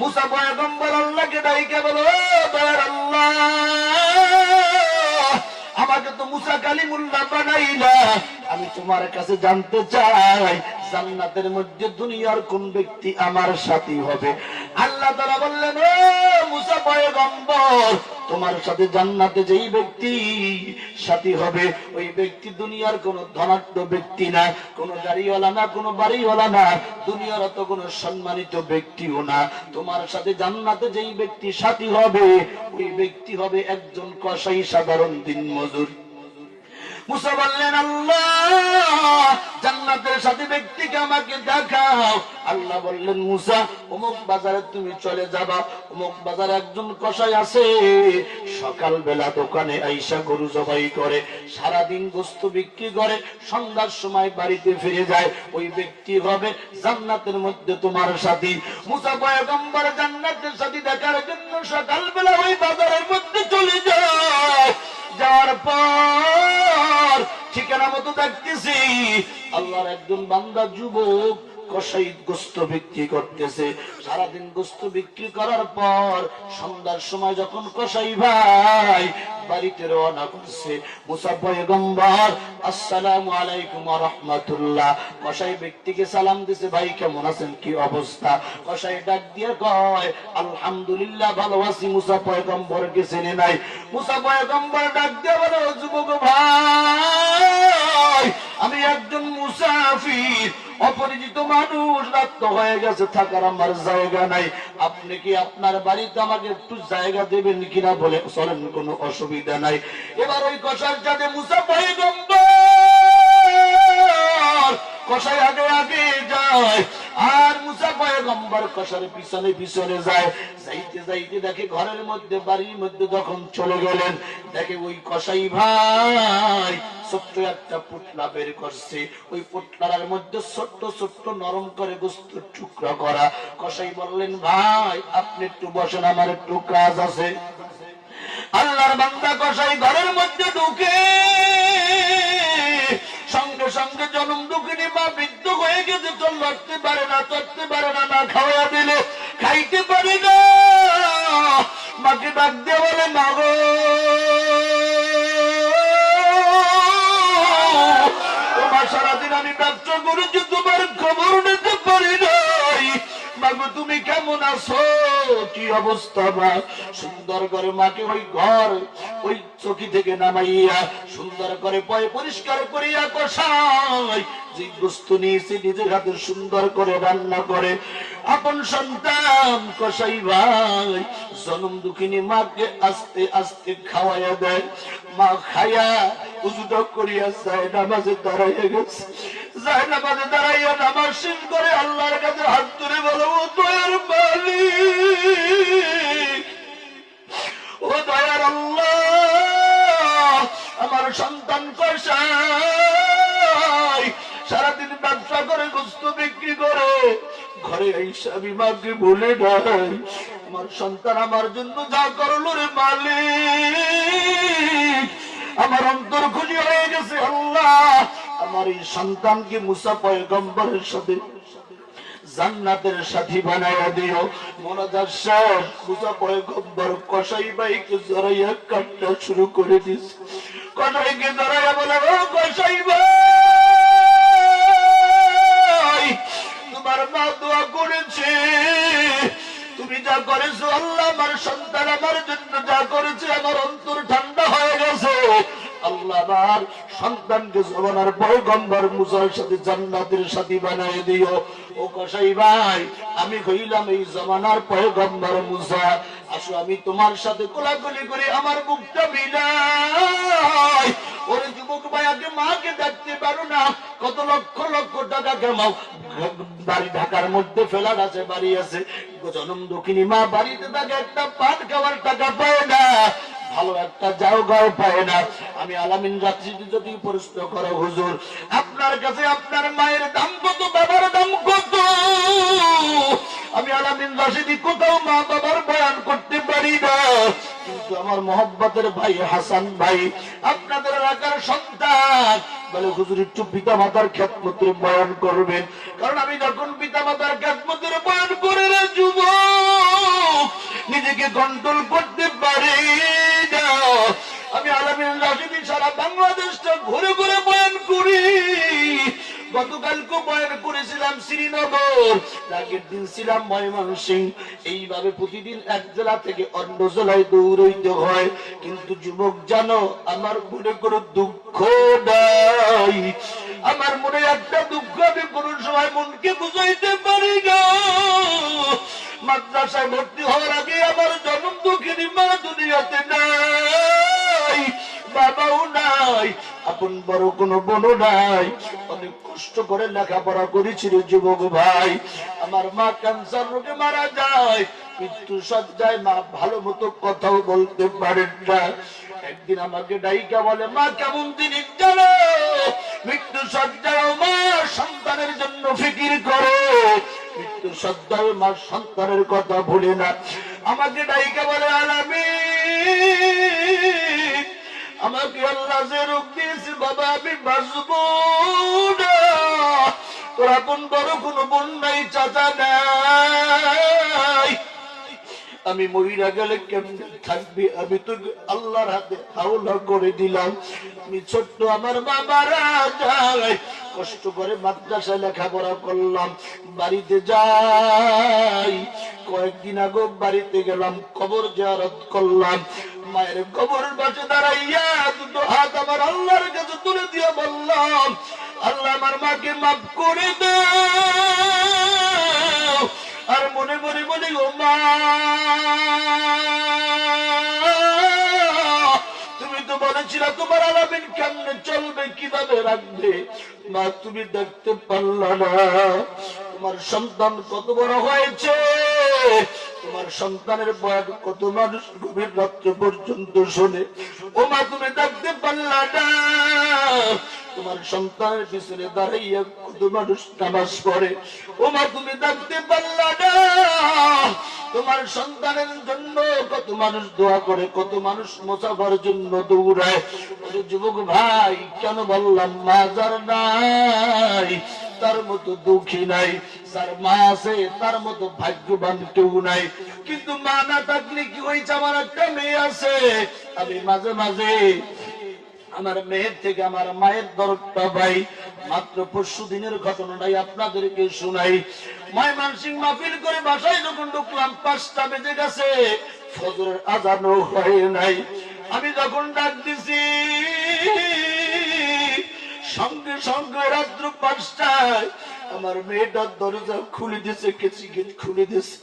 মুসা পয়গম্বর আল্লাহকে ডাইকে বলো দয়ার আল্লাহ, আমাকে তো মুসা কালিমুল্লাহ বানাইলা আমি তোমার কাছে জানতে চাই, জান্নাতের মধ্যে দুনিয়ার কোন ব্যক্তি আমার সাথী হবে? আল্লাহ তারা বললেন ও তোমার সাথে জান্নাতে যেই ব্যক্তি সাথী হবে, ওই ব্যক্তি দুনিয়ার কোন ব্যক্তি না, কোন গাড়িওয়ালা না, কোন বাড়িওয়ালা না, দুনিয়ার অত কোন সম্মানিত ব্যক্তিও না। তোমার সাথে জান্নাতে যেই ব্যক্তি সাথী হবে, ওই ব্যক্তি হবে একজন কসাই সাধারণ দিন মজুর মুসা বললেন, আল্লাহ, জান্নাতের সাথে ব্যক্তিকে আমাকে দেখাও। আল্লাহ বললেন, মুসা, অমুক বাজারে তুমি চলে যাবা, অমুক বাজারে একজন কসাই আছে। সকাল বেলা দোকানে আইসা গরু জবাই করে, সারাদিন গোস্ত বিক্রি করে, সন্ধ্যার সময় বাড়িতে ফিরে যায়। ওই ব্যক্তি হবে জান্নাতের মধ্যে তোমার সাথী। মুসা পয়গম্বর জান্নাতের সাথী দেখার জন্য সকাল বেলা ওই বাজারের মধ্যে চলে যায়। যাওয়ার পর ঠিকানা মতো দেখতেছি। আল্লাহর একজন বান্দা যুবক রাহমাতুল্লাহ। ব্যক্তিকে সালাম দিছে, ভাই, কেমন আছেন? কি অবস্থা? কসাই ডাক দিয়ে কয়, আলহামদুলিল্লাহ ভালো আছি পয়গম্বরকে চেনে নাই। মুসা পয়গম্বর ডাক দিয়ে বলে যুবক ভাই আমি একজন মুসাফির, অপরিচিত মানুষ রাত্র হয়ে গেছে, থাকার আমার জায়গা নাই। আপনি কি আপনার বাড়িতে আমাকে একটু জায়গা দেবেন কিনা বলে? চলেন, কোনো অসুবিধা নাই। এবার ওই কষার যাতে মুসাফাই পয়গম্বর কষাই আগে আগে যায়। আর মুসা পয়গম্বর কষার পিছনে পিছনে যায়। যাইতে যাইতে দেখে ঘরের মধ্যে, বাড়ির মধ্যে যখন চলে গেলেন, দেখে ওই কষাই ভাই ছোট্ট একটা পুটলা বের করছে। ওই পুটলার মধ্যে ছোট্ট ছোট্ট নরম করে গোস্ত টুকরা করা। কষাই বললেন, ভাই, আপনি একটু বসেন, আমার একটু কাজ আছে। আল্লাহর বান্দা কষাই ঘরের মধ্যে ঢুকে। সঙ্গে জনম দুঃখিনী মা বৃদ্ধ হয়ে গেছে চল লড়তে পারে না চড়তে পারে না না খাওয়া দিলে খাইতে পারে না। মাকে ডাক দিয়ে বলে মাগো তোমার সারাদিন আমি ব্যবসা তুমি কেমন আছো? কি অবস্থা মা? সুন্দর করে মাকে ওই ঘর, ওই চকি থেকে নামাইয়া সুন্দর করে, পয় পরিষ্কার করিয়া কষাই। যে বস্তু নিয়েছে, নিজের হাতে সুন্দর করে রান্না করে, আপন সন্তান কষাই ভাই জনম দুঃখিনী মাকে আস্তে আস্তে খাওয়াইয়া দেয়। মা খাইয়া উজুটা করিয়া যায়, নামাজে দাঁড়াইয়া গেছে। যায় নামাজে দাঁড়াইয়া নামাজ শেষ করে আল্লাহর কাছে হাত তুলে বলো, ও দয়ার মালিক, ও দয়ার আল্লাহ আমার সন্তান কষাই সারাদিন ব্যবসা করে, গোস্ত বিক্রি করে, ঘরে আইসা মাকে বলে নাই আমার সন্তান আমার জন্য যা করল রে মালিক, আমার অন্তর খুশি হয়ে গেছে আল্লাহ, আমার এই সন্তানকে মুসা পয়গম্বরের সাথে জান্নাতের সাথী বানাইয়া দিও। মনাজার সাহেব মুসা পয়গম্বর কসাই ভাইকে জড়াইয়া কান্না শুরু করে দিস কসাইকে জড়াইয়া বলে ও ভাই তোমার মা দোয়া করেছে। তুমি যা করেছ, আল্লাহ আমার সন্তান আমার জন্য যা করেছে, আমার অন্তর ঠান্ডা হয়ে গেছে। আল্লাহ আমার সন্তানকে জমানার পয়গম্বর মুসার সাথে জান্নাতের বানায় দিও। ও ভাই, আমি হইলাম এই জমানার পয়গম্বর মুসা আসো, আমি তোমার সাথে কোলাকুলি করে আমার বুকটা মিলাই। ওরে যুবক ভাই, আগে মাকে দেখতে পারো না। কত লক্ষ লক্ষ টাকা কামাও। বাড়ি ঢাকার মধ্যে ফেলার আছে, বাড়ি আছে। জনম দক্ষিণী মা বাড়িতে থাকে একটা পান খাওয়ার টাকা পায় না। ভালো একটা যাও গাও পায় না। আমি আলামিন রাত্রিতে যদি প্রশ্ন করো, হুজুর, আপনার কাছে আপনার মায়ের দাম কত, বাবার দাম কত? আমি আলামিন রাশিদি কোথাও মা বাবার বয়ান করতে পারি না। কিন্তু আমার মোহব্বতের ভাই হাসান ভাই, আপনাদের এলাকার সন্তান, বলে হুজুর, একটু পিতা মাতার খ্যাতমতের বয়ান করবেন। কারণ আমি যখন পিতা মাতার খ্যাতমতের বয়ান করে রে যুবক নিজেকে কন্ট্রোল করতে পারি না। আমি আলমিন রাশিদি সারা বাংলাদেশটা ঘুরে ঘুরে বয়ান করি। গতকালকে বয়ান করেছিলাম শ্রীনগর। আগের দিন ছিলাম ময়মনসিং। এইভাবে প্রতিদিন এক জেলা থেকে অন্য জেলায় দৌড়ইতে হয়। কিন্তু যুবক, জানো, আমার মনে কোনো দুঃখ নাই। আমার মনে একটা দুঃখ আমি কোনো সময় মনকে বুঝাইতে পারি না। মাদ্রাসায় ভর্তি হওয়ার আগে আমার জন্ম দুঃখিনী মা দুনিয়াতে নাই, বাবাও নাই, আপন বড় কোনো বোনও নাই। কষ্ট করে লেখাপড়া করেছিল যুবক ভাই। আমার মা ক্যান্সার রোগে মারা যায় মৃত্যু সজ্জায় মা ভালো মতো কথাও বলতে পারেন না। একদিন আমাকে ডাইকা বলে, মা, কেমন তিনি জানো মৃত্যু সজ্জায় মা সন্তানের জন্য ফিকির করে। মৃত্যু সজ্জায় মা সন্তানের কথা ভুলে না। আমাকে ডাইকা বলে আলামী আমাকে আল্লাহ যে রোগ দিয়েছে, বাবা, আমি বাঁচব না। তোর আপন বড় কোনো বোন নাই, চাচা নাই। আমি মহিলা গেলে কেমন থাকবি? আমি তো আল্লাহর হাতে হাওলা করে দিলাম। আমি ছোট্ট আমার বাবারা যায় কষ্ট করে মাদ্রাসায় লেখাপড়া করলাম, বাড়িতে যাই। কয়েকদিন আগে বাড়িতে গেলাম, কবর জিয়ারত করলাম। মায়ের কবরের পাশে দাঁড়াইয়া দুটো হাত আমার আল্লাহর কাছে তুলে দিয়ে বললাম আল্লাহ আমার মাকে মাফ করে দাও। আর মনে মনে মনে ও মা, তুমি তো বলেছিলে তোমার আলামিন কেমনে চলবে, কীভাবে রাখবে? মা, তুমি দেখতে পারলা না। তোমার সন্তান কত বড় হয়েছে। তোমার সন্তানের বয়স কত মানুষ গভীর রাত্র পর্যন্ত শোনে। ও মা, তুমি দেখতে পারলা না। তোমার সন্তানের পিছনে দাঁড়াইয়া কত মানুষ নামাজ পড়ে। ও মা তুমি দেখতে পারলা তোমার সন্তানের জন্য কত মানুষ দোয়া করে, কত মানুষ মোসাফার জন্য দৌড়ায়। যুবক ভাই, কেন বললাম মাজার নাই, তার মতো দুঃখী নাই। তার মা আছে, তার মতো ভাগ্যবান কেউ নাই। কিন্তু মা না থাকলে কি হয়েছে? আমার একটা মেয়ে আছে। আমি মাঝে মাঝে আমার মেয়ের থেকে আমার মায়ের দরদটা ভাই মাত্র পরশু দিনের ঘটনাটাই আপনাদেরকে শুনাই। মায় মানসিং মাহফিল করে বাসায় যখন ঢুকলাম, পাঁচটা বেজে গেছে। ফজরের আজানও হয় নাই। আমি যখন ডাক দিছি, সঙ্গে সঙ্গে রাত্র পাঁচটায় আমার মেয়েটার দরজা খুলে দিছে কেসি গেট খুলে দিছে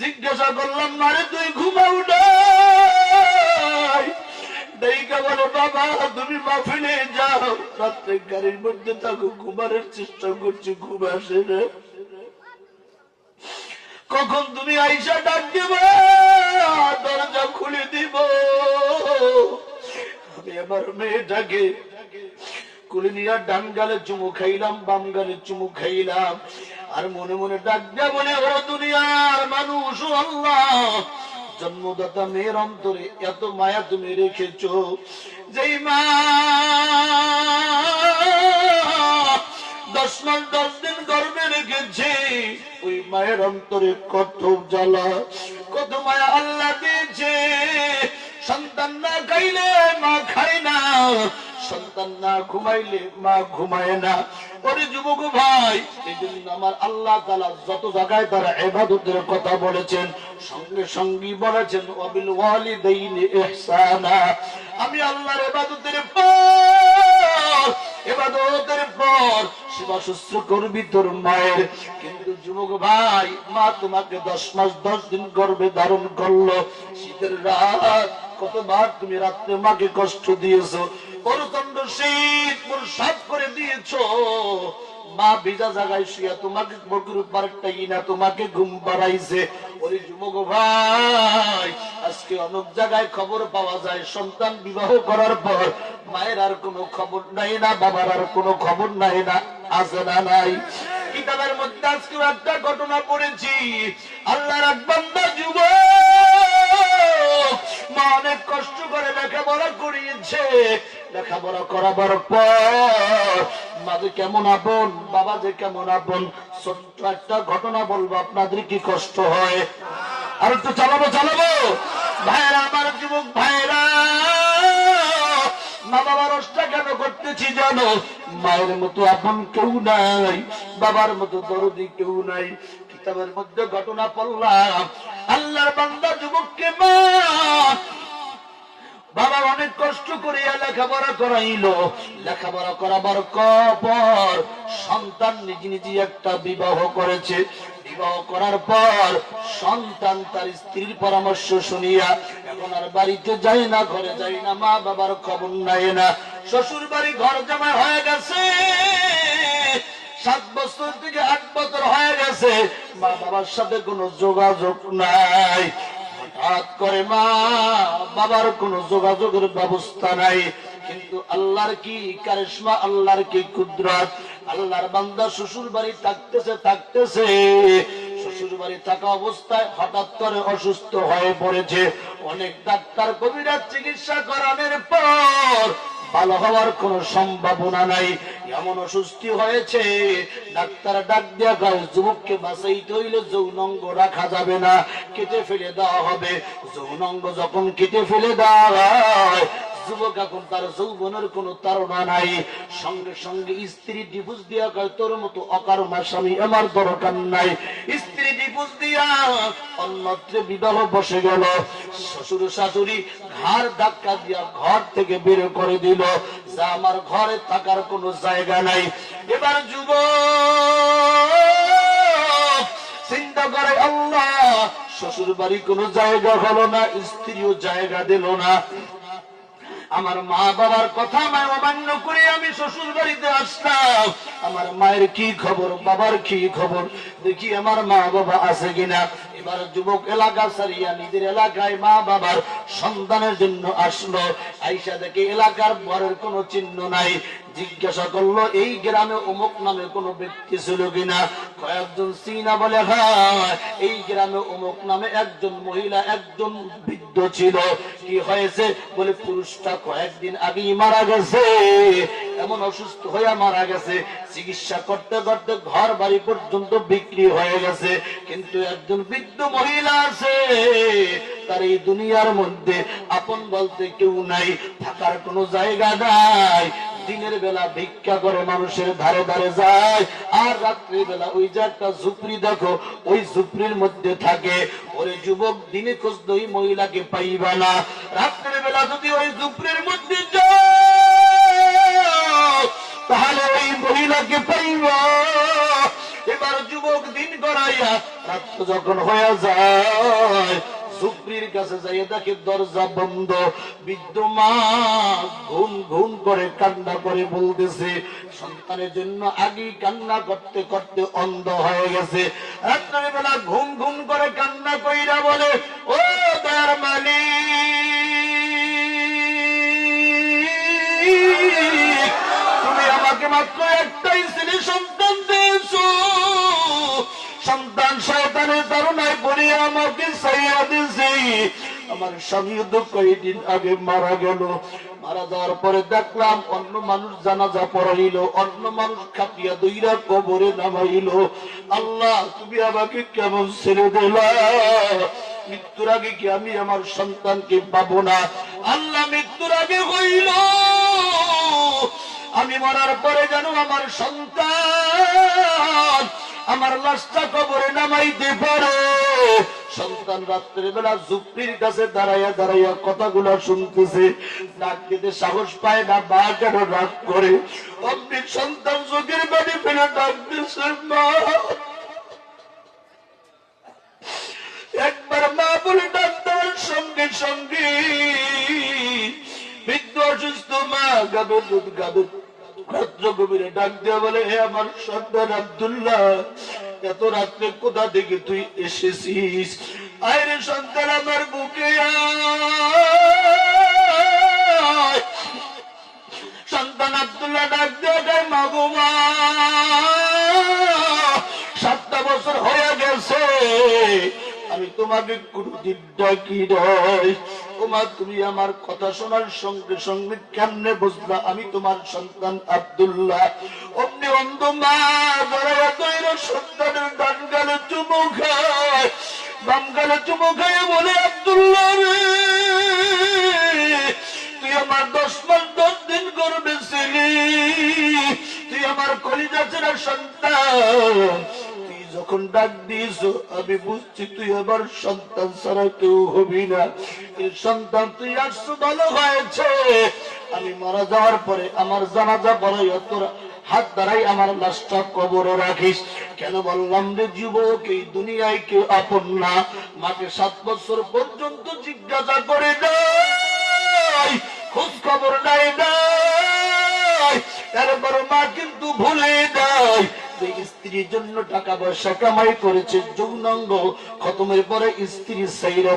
জিজ্ঞাসা করলাম, মারে তুই ঘুমাও নাই? কখন তুমি আইসা ডাক দেবে? দরজা খুলে দিব। আমি আমার মেয়েটাকে কুলে নিয়ে ডান গালে চুমু খাইলাম বাম গালে চুমু খাইলাম। আর মনে মনে ডাক দেয়া বলে ও দুনিয়ার মানুষ আল্লাহ। জন্মদাতা মেয়ের অন্তরে এত মায়া তুমি রেখেছ। যেই মা দশ মাস, দশ দিন গর্বে রেখেছে, ওই মায়ের অন্তরে কত জ্বালা, কত মায়া আল্লাহ দিয়েছে। সন্তান না খাইলে মা খায় না। সন্তান না ঘুমাইলে, মা ঘুমায় না। ওরে যুবক ভাই এই জন্য আমার আল্লাহ তালা যত জায়গায় তারা এবাদতের কথা বলেছেন, সঙ্গে সঙ্গে বলেছেন অবিল ওয়ালিদাইনি ইহসানা। আমি আল্লাহর এবাদতের পর এবাদতের পর সেবা শুশ্রূ করবি তোর মায়ের। কিন্তু যুবক ভাই, মা তোমাকে দশ মাস, দশ দিন গর্ভে ধারণ করল। শীতের রাত, কতবার তুমি রাত্রে মাকে কষ্ট দিয়েছ? প্রচণ্ড শীত সাফ করে দিয়েছ। মা ভিজা জায়গায় শুয়া তোমাকে বকুর পারটা না তোমাকে ঘুম পাড়াইছে ওই যুবক ভাই, আজকে অনেক জায়গায় খবর পাওয়া যায়, সন্তান বিবাহ করার পর মায়ের আর কোনো খবর নাই না, বাবার আর কোনো খবর নাই না, আছে না নাই? কিতাবের মধ্যে আজকে একটা ঘটনা পড়েছি। আল্লাহর এক বান্দা মা অনেক কষ্ট করে লেখাপড়া করিয়েছে। লেখাপড়া করাবার পর, মা যে কেমন আপন, বাবা যে কেমন আপন, ছোট্ট একটা ঘটনা বলব, আপনাদের কি কষ্ট হয়? আর একটু চালাবো চালাবো? ভাইরা আমার যুবক ভাইরা বাবার মতো দরদি কেউ নাই। কিতাবের মধ্যে ঘটনা পড়লাম আল্লাহর বান্দা যুবককে মা বাবা অনেক কষ্ট করিয়া লেখাপড়া করাইলো। লেখাপড়া করাবার পর সন্তান নিজ নিজে একটা বিবাহ করেছে। বিবাহ করার পর সন্তান তার স্ত্রীর পরামর্শ শুনিয়া, এখন আর বাড়িতে যায় না, ঘরে যায় না, মা বাবার খবর নাই না। শ্বশুর বাড়ি ঘর জামাই হয়ে গেছে। সাত বছর থেকে আট বছর হয়ে গেছে। মা বাবার সাথে কোনো যোগাযোগ নাই। হঠাৎ করে, মা, বাবার কোনো যোগাযোগের ব্যবস্থা নাই। কিন্তু আল্লাহর কি কারিশমা, আল্লাহর কি কুদরত? আল্লাহর বান্দা শ্বশুর বাড়ি থাকতেছে থাকতেছে। শ্বশুর বাড়ি থাকা অবস্থায় হঠাৎ করে অসুস্থ হয়ে পড়েছে। অনেক ডাক্তার কবিরাজ চিকিৎসা করানোর পর ভালো হওয়ার কোন সম্ভাবনা নাই। এমন অসুস্থি হয়েছে, ডাক্তার ডাক দেওয়া গাছ যুবককে বাঁচাইতে হইলে যৌনঙ্গ রাখা যাবে না, কেটে ফেলে দেওয়া হবে। যৌনঙ্গ যখন কেটে ফেলে দেওয়া হয় যুবক এখন তার যৌবনের কোন তারা নাই। সঙ্গে সঙ্গে স্ত্রী ডিভোর্স দিয়া কয়, তোর মতো অকারণা স্বামী আমার দরকার নাই। স্ত্রী ডিভোর্স দিয়া অন্যত্র বিবাহ বসে গেল। শ্বশুর শাশুড়ি ঘর ধাক্কা দিয়া ঘর থেকে বের করে দিল। যা আমার ঘরে থাকার কোনো জায়গা নাই। এবার যুব চিন্তা করে, আল্লাহ শ্বশুর বাড়ি কোনো জায়গা হলো না, স্ত্রীও জায়গা দিল না। আমার মা বাবার কথা আমি অমান্য করে আমি শ্বশুর বাড়িতে আসতাম। আমার মায়ের কি খবর, বাবার কি খবর? দেখি আমার মা বাবা আছে কিনা। এবার যুবক এলাকা সারিয়া নিজের এলাকায় মা বাবার সন্তানের জন্য আসলো। আইসা দেখে এলাকার বরের কোনো চিহ্ন নাই। জিজ্ঞাসা করল, এই গ্রামে অমুক নামে কোনো ব্যক্তি ছিল কিনা? কয়েকজন সিনা বলে হ্যাঁ এই গ্রামে অমুক নামে একজন মহিলা, একজন বৃদ্ধ ছিল। কি হয়েছে? বলে, পুরুষটা কয়েকদিন আগেই মারা গেছে। এমন অসুস্থ হয়ে মারা গেছে। চিকিৎসা করতে করতে ঘর বাড়ি পর্যন্ত বিক্রি হয়ে গেছে। কিন্তু একজন বৃদ্ধ মহিলা আছে, তার এই দুনিয়ার মধ্যে আপন বলতে কেউ নাই, থাকার কোনো জায়গা নাই। দিনের বেলা ভিক্ষা করে মানুষের ধারে ধারে যায়, আর রাত্রি বেলা ওই যে একটা ঝুপড়ি দেখো, ওই ঝুপড়ির মধ্যে থাকে। ওরে যুবক, দিনে খুঁজতে ওই মহিলাকে পাইবা না। রাত্রের বেলা যদি ওই ঝুপড়ির মধ্যে তাহলে ওই মহিলাকে পাইবা। এবার যুবক দিন করাইয়া রাত্র যখন হয়ে যায় সুপ্রির কাছে যাইয়ে দেখে দরজা বন্ধ। বৃদ্ধ ঘুম ঘুম করে কান্না করে বলতেছে, সন্তানের জন্য আগেই কান্না করতে করতে অন্ধ হয়ে গেছে। বেলা ঘুম ঘুম করে কান্না কইরা বলে, ও তার মালিক, তুমি আমাকে মাত্র একটাই ছেলে সন্তান দিয়েছ। সন্তান শয়তানের তারুণায় পড়ে আমাকে সাইয়া দিয়েছে। আমার স্বামী তো কয়েকদিন আগে মারা গেল। মারা যাওয়ার পরে দেখলাম অন্য মানুষ জানাজা পড়াইল, অন্য মানুষ খাটিয়া দইরা কবরে নামাইল। আল্লাহ, তুমি আমাকে কেমন ছেড়ে দিলা? মৃত্যুর আগে কি আমি আমার সন্তানকে পাবো না? আল্লাহ, মৃত্যুর আগে হইল। আমি মরার পরে যেন আমার সন্তান আমার লাশটা কবরে নামাইতে পারে। সন্তান রাত্রে বেলা জুপ্রির কাছে দাঁড়াইয়া দাঁড়াইয়া কথাগুলো শুনতেছে। ডাক দিতে সাহস পায় না বা কেন রাগ করে। অমনি সন্তান চোখের বাড়ি ফেলে ডাক দিছে, মা। একবার মা বলে ডাক দেওয়ার সঙ্গে সঙ্গে। বৃদ্ধ অসুস্থ মা গাবে দুধ গাবে রাত্র গভীরে ডাক দেওয়া বলে, হে আমার সন্তান আব্দুল্লাহ, এত রাত্রে কোথা থেকে তুই এসেছিস আয়রে সন্তান, আমার বুকে। সন্তান আব্দুল্লাহ ডাক দেওয়া মাগো মা, সাতটা বছর হয়ে গেছে, আমি তোমাকে কোনদিন ডাকি নাই তোমার তুমি আমার কথা শোনার সঙ্গে সঙ্গে কেমনে বুঝলা? আমি তোমার সন্তান আব্দুল্লাহ। অমনি অন্ধ মা সন্তানের ডান গালে চুমু বাম গালে বলে, আব্দুল্লাহ তুই আমার দশ মাস দশ দিন করবে ছিলি। তুই আমার কলিজা ছেড়া সন্তান। যখন ডাক দিয়েছ, আমি বুঝছি তুই আমার সন্তান ছাড়া কেউ হবি না। সন্তান তুই আসছো ভালো হয়েছে। আমি মারা যাওয়ার পরে আমার জানাজা বড় তোরা হাত দ্বারাই আমার লাশটা কবরে রাখিস। কেন বললাম রে যুবক, এই দুনিয়ায় কেউ আপন না। মাকে সাত বছর পর্যন্ত জিজ্ঞাসা করে নাই খোঁজ খবর নাই নাই। তারপর মা কিন্তু ভুলে নাই যে স্ত্রীর জন্য টাকা পয়সা কামাই করেছে যৌনাঙ্গ খতমের পরে স্ত্রী সাইরা